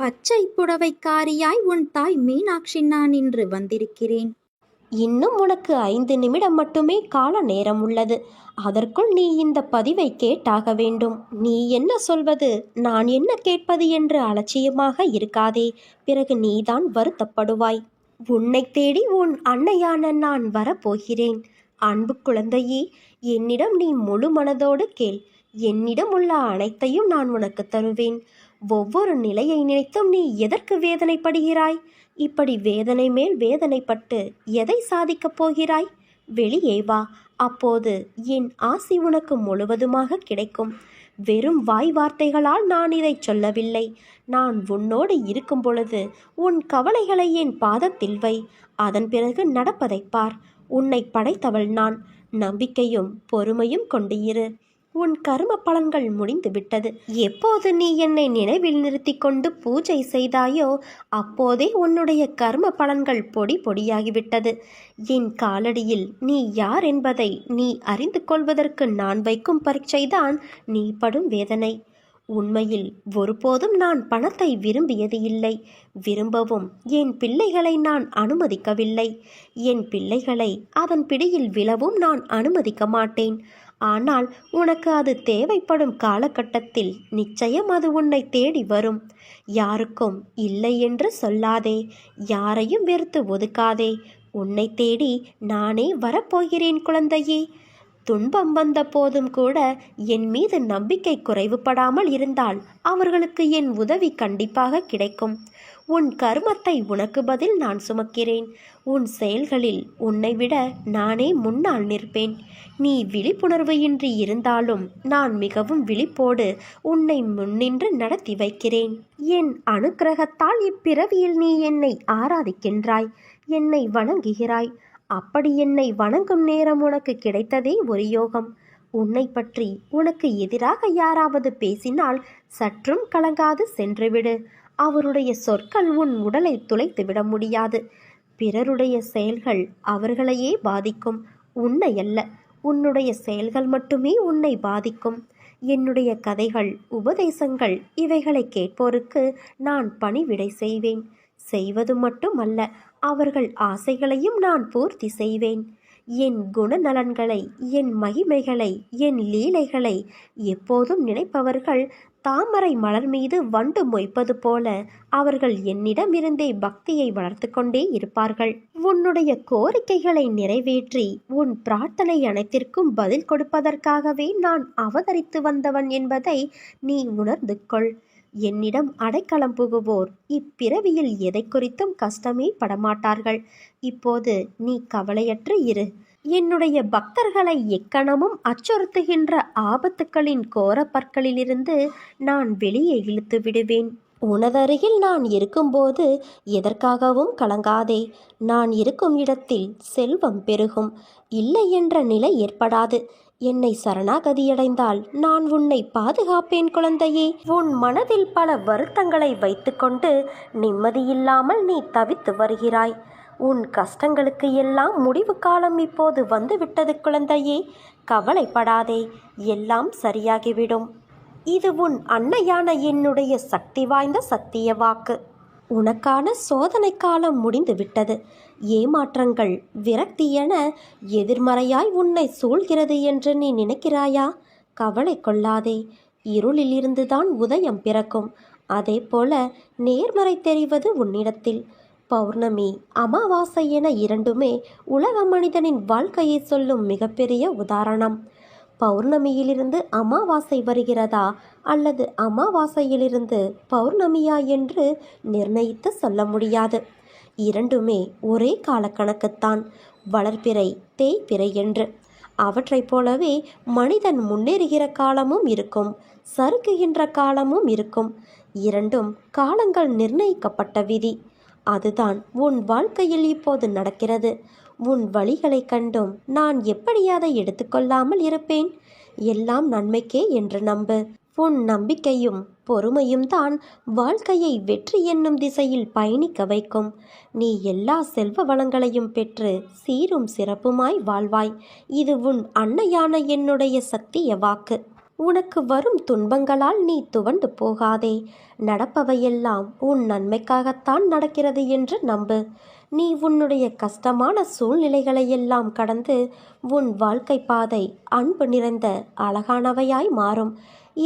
பச்சை புடவைக்காரியாய் உன் தாய் மீனாட்சி நான் இன்று வந்திருக்கிறேன். இன்னும் உனக்கு ஐந்து நிமிடம் மட்டுமே கால நேரம் உள்ளது. அதற்குள் நீ இந்த பதிவை கேட்டாக வேண்டும். நீ என்ன சொல்வது? நான் என்ன கேட்பது என்று அலட்சியமாக இருக்காதே. பிறகு நீதான் வருத்தப்படுவாய். உன்னை தேடி உன் அன்னையான நான் வரப்போகிறேன். அன்பு குழந்தையே என்னிடம் நீ முழு மனதோடு கேள். என்னிடம் உள்ள அனைத்தையும் நான் உனக்கு தருவேன். ஒவ்வொரு நிலையை நினைத்தும் நீ எதற்கு வேதனைப்படுகிறாய்? இப்படி வேதனை மேல் வேதனைப்பட்டு எதை சாதிக்கப் போகிறாய்? வெளியே வா. அப்போது என் ஆசி உனக்கு முழுவதுமாக கிடைக்கும். வெறும் வாய் வார்த்தைகளால் நான் இதை சொல்லவில்லை. நான் உன்னோடு இருக்கும் பொழுது உன் கவலைகளை என் பாதத்தில் வை. அதன் பிறகு நடப்பதைப் பார். உன்னை படைத்தவள் நான். நம்பிக்கையும் பொறுமையும் கொண்டு இரு. உன் கர்ம பலன்கள் முடிந்து விட்டது எப்போது நீ என்னை நினைவில் நிறுத்தி கொண்டு பூஜை செய்தாயோ அப்போதே உன்னுடைய கர்ம பலன்கள் பொடி பொடியாகிவிட்டது. என் காலடியில் நீ யார் என்பதை நீ அறிந்து கொள்வதற்கு நான் வைக்கும் பரீட்சைதான் நீ படும் வேதனை. உண்மையில் ஒருபோதும் நான் பணத்தை விரும்பியது இல்லை. விரும்பவும் என் பிள்ளைகளை நான் அனுமதிக்கவில்லை. என் பிள்ளைகளை அதன் பிடியில் விழவும் நான் அனுமதிக்க மாட்டேன். ஆனால் உனக்கு அது தேவைப்படும் காலகட்டத்தில் நிச்சயம் அது உன்னை தேடி வரும். யாருக்கும் இல்லை என்று சொல்லாதே யாரையும் வெறுத்து ஒதுக்காதே. உன்னை தேடி நானே வரப்போகிறேன் குழந்தையே. துன்பம் வந்த போதும் கூட என் மீது நம்பிக்கை குறைவுபடாமல் இருந்தால் அவர்களுக்கு என் உதவி கண்டிப்பாக கிடைக்கும். உன் கர்மத்தை உனக்கு பதில் நான் சுமக்கிறேன். உன் செயல்களில் உன்னை விட நானே முன்னால் நிற்பேன். நீ விழிப்புணர்வு இன்றி இருந்தாலும் நான் மிகவும் விழிப்போடு உன்னை முன்னின்று நடத்தி வைக்கிறேன். என் அனுக்கிரகத்தால் இப்பிறவியில் நீ என்னை ஆராதிக்கின்றாய். என்னை வணங்குகிறாய். அப்படி என்னை வணங்கும் நேரம் உனக்கு கிடைத்ததே ஒரு யோகம். உன்னை பற்றி உனக்கு எதிராக யாராவது பேசினால் சற்றும் கலங்காது சென்றுவிடு. அவருடைய சொற்கள் உன் உடலை துளைத்து விட முடியாது. பிறருடைய செயல்கள் அவர்களையே பாதிக்கும். உன்னை அல்ல உன்னுடைய செயல்கள் மட்டுமே உன்னை பாதிக்கும். என்னுடைய கதைகள் உபதேசங்கள் இவைகளை கேட்போருக்கு நான் பணிவிடை செய்வேன். செய்வது மட்டுமல்ல அவர்கள் ஆசைகளையும் நான் பூர்த்தி செய்வேன். என் குணநலன்களை என் மகிமைகளை என் லீலைகளை எப்போதும் நினைப்பவர்கள் தாமரை மலர் மீது வண்டு மொய்ப்பது போல அவர்கள் என்னிடமிருந்தே பக்தியை வளர்த்து கொண்டே இருப்பார்கள். உன்னுடைய கோரிக்கைகளை நிறைவேற்றி உன் பிரார்த்தனை அனைத்திற்கும் பதில் கொடுப்பதற்காகவே நான் அவதரித்து வந்தவன் என்பதை நீ உணர்ந்து கொள். என்னிடம் அடைக்கலம் புகுவோர் இப்பிறவியில் எதை குறித்தும் கஷ்டமே படமாட்டார்கள். இப்போது நீ கவலையற்று இரு. என்னுடைய பக்தர்களை எக்கணமும் அச்சுறுத்துகின்ற ஆபத்துக்களின் கோரப்பற்களிலிருந்து நான் வெளியே இழுத்து விடுவேன். உனதருகில் நான் இருக்கும்போது எதற்காகவும் கலங்காதே. நான் இருக்கும் இடத்தில் செல்வம் பெருகும். இல்லை என்ற நிலை ஏற்படாது. என்னை சரணாகதியடைந்தால் நான் உன்னை பாதுகாப்பேன் குழந்தையே. உன் மனதில் பல வருத்தங்களை வைத்துக்கொண்டு நிம்மதியில்லாமல் நீ தவித்து வருகிறாய். உன் கஷ்டங்களுக்கு எல்லாம் முடிவு காலம் இப்போது வந்துவிட்டது குழந்தையே. கவலைப்படாதே எல்லாம் சரியாகிவிடும். இது உன் அன்னையான என்னுடைய சக்தி வாய்ந்த சத்திய வாக்கு. உனக்கான சோதனை காலம் முடிந்து விட்டது ஏமாற்றங்கள் விரக்தி என எதிர்மறையாய் உன்னை சூழ்கிறது என்று நீ நினைக்கிறாயா? கவலை கொள்ளாதே இருளிலிருந்துதான் உதயம் பிறக்கும். அதே போல நேர்மறை தெரிவது உன்னிடத்தில். பௌர்ணமி அமாவாசை என இரண்டுமே உலக மனிதனின் வாழ்க்கையை சொல்லும் மிகப்பெரிய உதாரணம். பௌர்ணமியிலிருந்து அமாவாசை வருகிறதா அல்லது அமாவாசையிலிருந்து பௌர்ணமியா என்று நிர்ணயித்து சொல்ல முடியாது. இரண்டுமே ஒரே காலக்கணக்குத்தான். வளர்பிறை தேய்பிறை என்று. அவற்றைப் போலவே மனிதன் முன்னேறுகிற காலமும் இருக்கும் சறுக்குகின்ற காலமும் இருக்கும். இரண்டும் காலங்கள் நிர்ணயிக்கப்பட்ட விதி. அதுதான் உன் வாழ்க்கையில் இப்போது நடக்கிறது. உன் வழிகளைக் கண்டும் நான் எப்படி அதை எடுத்துக்கொள்ளாமல் இருப்பேன்? எல்லாம் நன்மைக்கே என்று நம்பு. உன் நம்பிக்கையும் பொறுமையும் தான் வாழ்க்கையை வெற்றி என்னும் திசையில் பயணிக்க வைக்கும். நீ எல்லா செல்வ வளங்களையும் பெற்று சீரும் சிறப்புமாய் வாழ்வாய். இது உன் அன்னையான என்னுடைய சத்திய வாக்கு. உனக்கு வரும் துன்பங்களால் நீ துவண்டு போகாதே. நடப்பவையெல்லாம் உன் நன்மைக்காகத்தான் நடக்கிறது என்று நம்பு. நீ உன்னுடைய கஷ்டமான சூழ்நிலைகளையெல்லாம் கடந்து உன் வாழ்க்கை பாதை அன்பு நிறைந்த அழகானவையாய் மாறும்.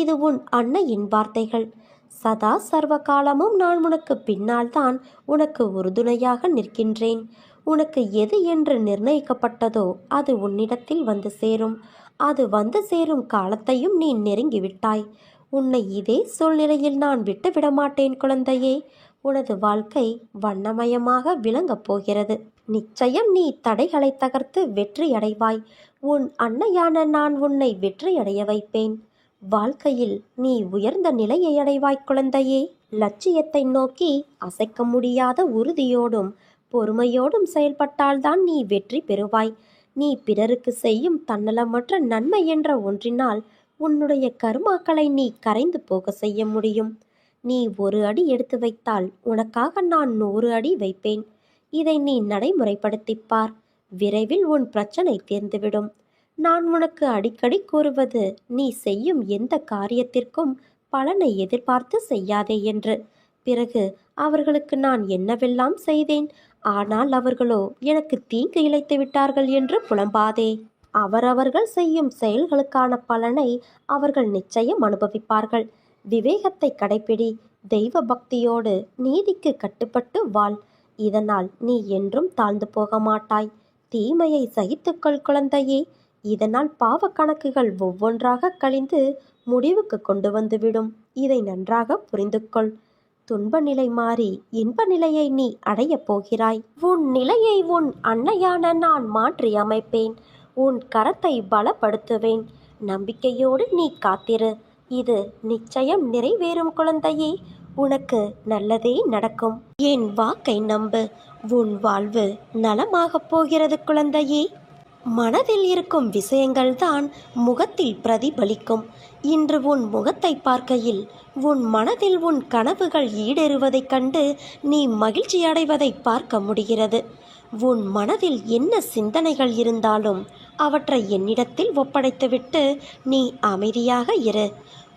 இது உன் அன்னையின் வார்த்தைகள். சதா சர்வ காலமும் நான் உனக்கு பின்னால்தான் உனக்கு உறுதுணையாக நிற்கின்றேன். உனக்கு எது என்று நிர்ணயிக்கப்பட்டதோ அது உன்னிடத்தில் வந்து சேரும். அது வந்து சேரும் காலத்தையும் நீ நெருங்கிவிட்டாய். உன்னை இதே சூழ்நிலையில் நான் விட்டுவிட மாட்டேன் குழந்தையே. உனது வாழ்க்கை வண்ணமயமாக விளங்கப் போகிறது. நிச்சயம் நீ தடைகளை தகர்த்து வெற்றியடைவாய். உன் அன்னையான நான் உன்னை வெற்றியடைய வைப்பேன். வாழ்க்கையில் நீ உயர்ந்த நிலையை அடைவாய் குழந்தையே. லட்சியத்தை நோக்கி அசைக்க முடியாத உறுதியோடும் பொறுமையோடும் செயல்பட்டால்தான் நீ வெற்றி பெறுவாய். நீ பிறருக்கு செய்யும் தன்னலமற்ற நன்மை என்ற ஒன்றினால் உன்னுடைய கருமாக்களை நீ கரைந்து போக செய்ய முடியும். நீ ஒரு அடி எடுத்து வைத்தால் உனக்காக நான் நூறு அடி வைப்பேன். இதை நீ நடைமுறைப்படுத்திப்பார். விரைவில் உன் பிரச்சனை தீர்ந்துவிடும். நான் உனக்கு அடிக்கடி கூறுவது நீ செய்யும் எந்த காரியத்திற்கும் பலனை எதிர்பார்த்து செய்யாதே என்று. பிறகு அவர்களுக்கு நான் என்னவெல்லாம் செய்தேன்? ஆனால் அவர்களோ எனக்கு தீங்கு இழைத்து விட்டார்கள் என்று புலம்பாதே. அவரவர்கள் செய்யும் செயல்களுக்கான பலனை அவர்கள் நிச்சயம் அனுபவிப்பார்கள். விவேகத்தை கடைப்பிடி தெய்வ பக்தியோடு நீதிக்கு கட்டுப்பட்டு வாழ். இதனால் நீ என்றும் தாழ்ந்து போக மாட்டாய். தீமையை சகித்துக்கொள் குழந்தையே. இதனால் பாவ கணக்குகள் ஒவ்வொன்றாக கழிந்து முடிவுக்கு கொண்டு வந்துவிடும் இதை நன்றாக புரிந்து கொள் துன்ப நிலை மாறி இன்ப நிலையை நீ அடையப் போகிறாய். உன் நிலையை உன் அன்னையான நான் மாற்றி அமைப்பேன். உன் கரத்தை பலப்படுத்துவேன். நம்பிக்கையோடு நீ காத்திரு. இது நிச்சயம் நிறைவேறும் குழந்தையே. உனக்கு நல்லதே நடக்கும். என் வாக்கை நம்பு. உன் வாழ்வு நலமாகப் போகிறது குழந்தையே. மனதில் இருக்கும் விஷயங்கள்தான் முகத்தில் பிரதிபலிக்கும். இன்று உன் முகத்தை பார்க்கையில் உன் மனதில் உன் கனவுகள் ஈடேறுவதைக் கண்டு நீ மகிழ்ச்சி அடைவதை பார்க்க முடிகிறது. உன் மனதில் என்ன சிந்தனைகள் இருந்தாலும் அவற்றை என்னிடத்தில் ஒப்படைத்துவிட்டு நீ அமைதியாக இரு.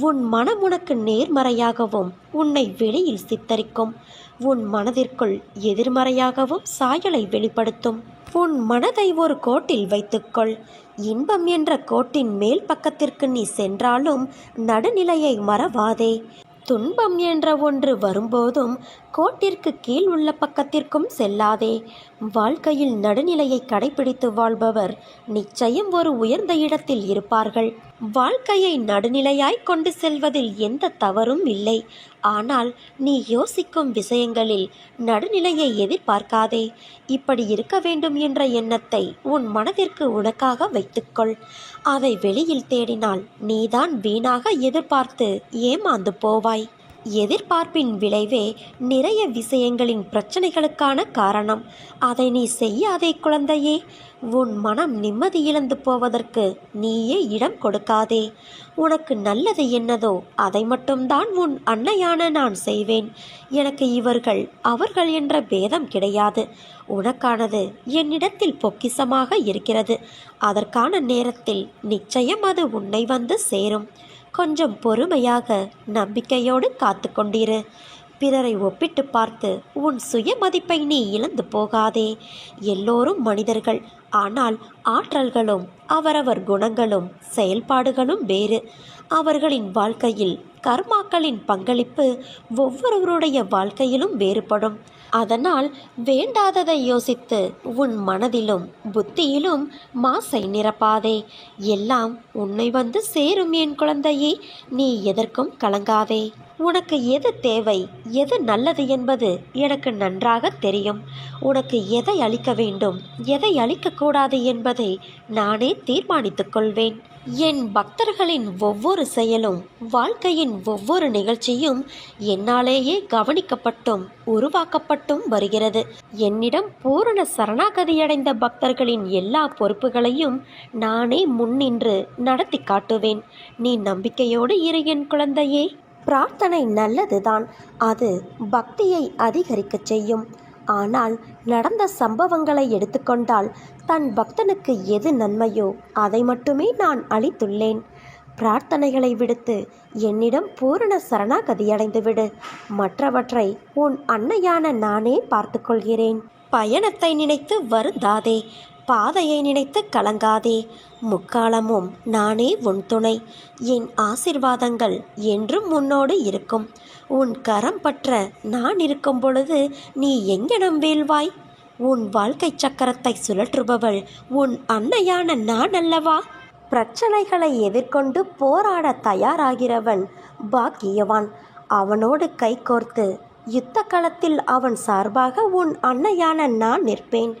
உன் மனம் உனக்கு நேர்மறையாகவும் உன்னை வெளியில் சித்தரிக்கும். உன் மனதிற்குள் எதிர்மறையாகவும் சாயலை வெளிப்படுத்தும். உன் மனதை ஒரு கோட்டில் வைத்துக்கொள். இன்பம் என்ற கோட்டின் மேல் பக்கத்திற்கு நீ சென்றாலும் நடுநிலையை மறவாதே. துன்பம் என்ற ஒன்று வரும்போதும் கோட்டிற்கு கீழ் உள்ள பக்கத்திற்கும் செல்லாதே. வாழ்க்கையில் நடுநிலையை கடைபிடித்து வாழ்பவர் நிச்சயம் ஒரு உயர்ந்த இடத்தில் இருப்பார்கள். வாழ்க்கையை நடுநிலையாய் கொண்டு செல்வதில் எந்த தவறும் இல்லை. ஆனால் நீ யோசிக்கும் விஷயங்களில் நடுநிலையை எதிர்பார்க்காதே. இப்படி இருக்க வேண்டும் என்ற எண்ணத்தை உன் மனதிற்கு உனக்காக வைத்துக்கொள். அதை வெளியில் தேடினால் நீதான் வீணாக எதிர்பார்த்து ஏமாந்து போவாய். எதிர்பார்ப்பின் விளைவே நிறைய விஷயங்களின் பிரச்சனைகளுக்கான காரணம். அதை நீ செய்யாதே குழந்தையே. உன் மனம் நிம்மதி இழந்து போவதற்கு நீயே இடம் கொடுக்காதே. உனக்கு நல்லது என்னதோ அதை மட்டும்தான் உன் அன்னையான நான் செய்வேன். எனக்கு இவர்கள் அவர்கள் என்ற பேதம் கிடையாது. உனக்கானது என்னிடத்தில் பொக்கிசமாக இருக்கிறது. அதற்கான நேரத்தில் நிச்சயம் அது உன்னை வந்து சேரும். கொஞ்சம் பொறுமையாக நம்பிக்கையோடு காத்து கொண்டிரு பிறரை ஒப்பிட்டு பார்த்து உன் சுயமதிப்பை நீ இழந்து போகாதே. எல்லோரும் மனிதர்கள். ஆனால் ஆற்றல்களும் அவரவர் குணங்களும் செயல்பாடுகளும் வேறு. அவர்களின் வாழ்க்கையில் கர்மாக்களின் பங்களிப்பு ஒவ்வொருவருடைய வாழ்க்கையிலும் வேறுபடும். அதனால் வேண்டாததை யோசித்து உன் மனதிலும் புத்தியிலும் மாசை நிரப்பாதே. எல்லாம் உன்னை வந்து சேரும் என் குழந்தையே. நீ எதற்கும் கலங்காதே. உனக்கு எது தேவை எது நல்லது என்பது எனக்கு நன்றாக தெரியும். உனக்கு எதை அளிக்க வேண்டும் எதை அளிக்கக்கூடாது என்பதை நானே தீர்மானித்துக் கொள்வேன். என் பக்தர்களின் ஒவ்வொரு செயலும் வாழ்க்கையின் ஒவ்வொரு நிகழ்ச்சியும் என்னாலேயே கவனிக்கப்பட்டும் உருவாக்கப்பட்டும் வருகிறது. என்னிடம் பூரண சரணாகதியடைந்த பக்தர்களின் எல்லா பொறுப்புகளையும் நானே முன்னின்று நடத்தி காட்டுவேன். நீ நம்பிக்கையோடு இரு என் குழந்தையே. பிரார்த்தனை நல்லதுதான். அது பக்தியை அதிகரிக்கச் செய்யும். ஆனால் நடந்த சம்பவங்களை எடுத்துக்கொண்டால் தன் பக்தனுக்கு எது நன்மையோ அதை மட்டுமே நான் அளித்துள்ளேன். பிரார்த்தனைகளை விடுத்து என்னிடம் பூரண சரணாகதியடைந்து விடு மற்றவற்றை உன் அன்னையான நானே பார்த்துக்கொள்கிறேன். பயணத்தை நினைத்து வருந்தாதே. பாதையை நினைத்து கலங்காதே. முக்காலமும் நானே உன் துணை. என் ஆசிர்வாதங்கள் என்றும் உன்னோடு இருக்கும். உன் கரம் பற்ற நான் இருக்கும் பொழுது நீ எங்கெனம் வீழ்வாய்? உன் வாழ்க்கை சக்கரத்தை சுழற்றுபவள் உன் அன்னையான நான் அல்லவா? பிரச்சனைகளை எதிர்கொண்டு போராட தயாராகிறவன் பாக்கியவான். அவனோடு கைகோர்த்து யுத்த களத்தில் அவன் சார்பாக உன் அன்னையான நான் நிற்பேன்.